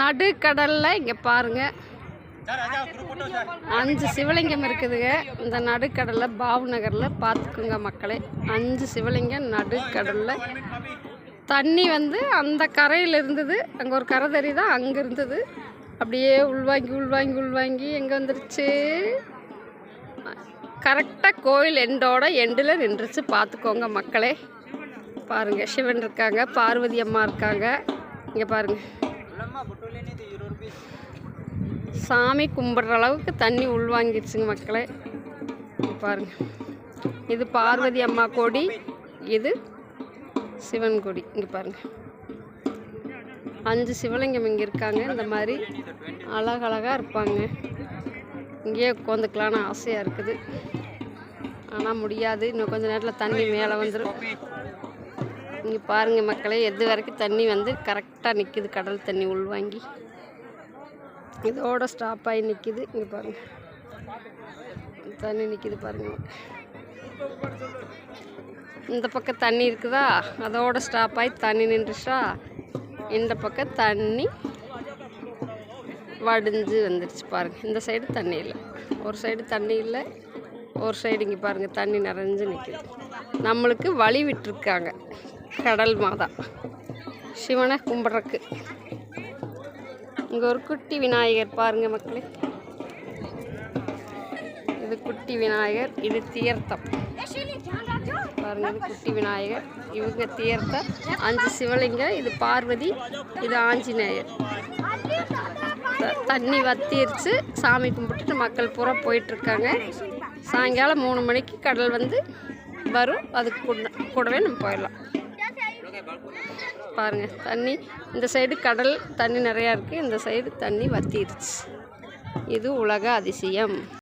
நடுக்கடலில் இங்கே பாருங்க. அஞ்சு சிவலிங்கம் இருக்குதுங்க. இந்த நடுக்கடலில் பாபு நகரில் பார்த்துக்குங்க மக்களே. அஞ்சு சிவலிங்கம் நடுக்கடலில். தண்ணி வந்து அந்த கரையில் இருந்தது. அங்கே ஒரு கரை தெரியுதா அங்கே இருந்தது. அப்படியே உள்வாங்கி உள்வாங்கி உள்வாங்கி எங்கே வந்துருச்சு? கரெக்டாக கோயில் எண்டோட எண்டில் நின்றுச்சு. பார்த்துக்கோங்க மக்களே. பாருங்கள் சிவன் இருக்காங்க பார்வதி அம்மா இருக்காங்க. இங்கே பாருங்கள் சாமி கும்பிட்ற அளவுக்கு தண்ணி உள்வாங்கிடுச்சுங்க மக்களே. பாருங்க. இது பார்வதி அம்மா கொடி. இது சிவன் கொடி. இங்கே பாருங்க. அஞ்சு சிவலிங்கம் இங்கே இருக்காங்க. இந்த மாதிரி அழகழகாக இருப்பாங்க. இங்கேயே உட்காந்துக்கலான்னு ஆசையாக இருக்குது. ஆனால் முடியாது. இன்னும் கொஞ்ச நேரத்தில் தண்ணி மேலே வந்துடும் இங்கே பாருங்கள் மக்களே எது வரைக்கும் தண்ணி வந்து கரெக்டாக நிற்கிது கடல் தண்ணி உள்வாங்கி. இதோட ஸ்டாப் ஆகி நிற்கிது இங்கே பாருங்கள் தண்ணி நிற்கிது பாருங்கள் இந்த பக்கம் தண்ணி இருக்குதா? அதோட ஸ்டாப் ஆகி தண்ணி நின்றுச்சா? இந்த பக்கம் தண்ணி வடிஞ்சு வந்துடுச்சு பாருங்கள் இந்த சைடு தண்ணி இல்லை. ஒரு சைடு தண்ணி இல்லை. ஒரு சைடு இங்கே பாருங்கள் தண்ணி நிறைஞ்சு நிற்கிது நம்மளுக்கு வழி விட்டுருக்காங்க. கடல் மாதா. சிவனை கும்பிட்றக்கு. இங்கே ஒரு குட்டி விநாயகர் பாருங்கள் மக்களே. இது குட்டி விநாயகர் இது தீர்த்தம். பாருங்கள் இது குட்டி விநாயகர். இவங்க தீர்த்தம் அஞ்சு சிவலிங்கம் இது பார்வதி இது ஆஞ்சநேயர். தண்ணி வத்திருச்சு. சாமி கும்பிட்டுட்டு மக்கள் பூரா போயிட்டுருக்காங்க சாயங்காலம் மூணு மணிக்கு கடல் வந்து வரும். அதுக்கு கூட கூடவே நம்ம போயிடலாம். பாருங்கள் தண்ணி. இந்த சைடு கடல் தண்ணி நிறையா இருக்குது இந்த சைடு தண்ணி வத்திடுச்சு. இது உலக அதிசயம்.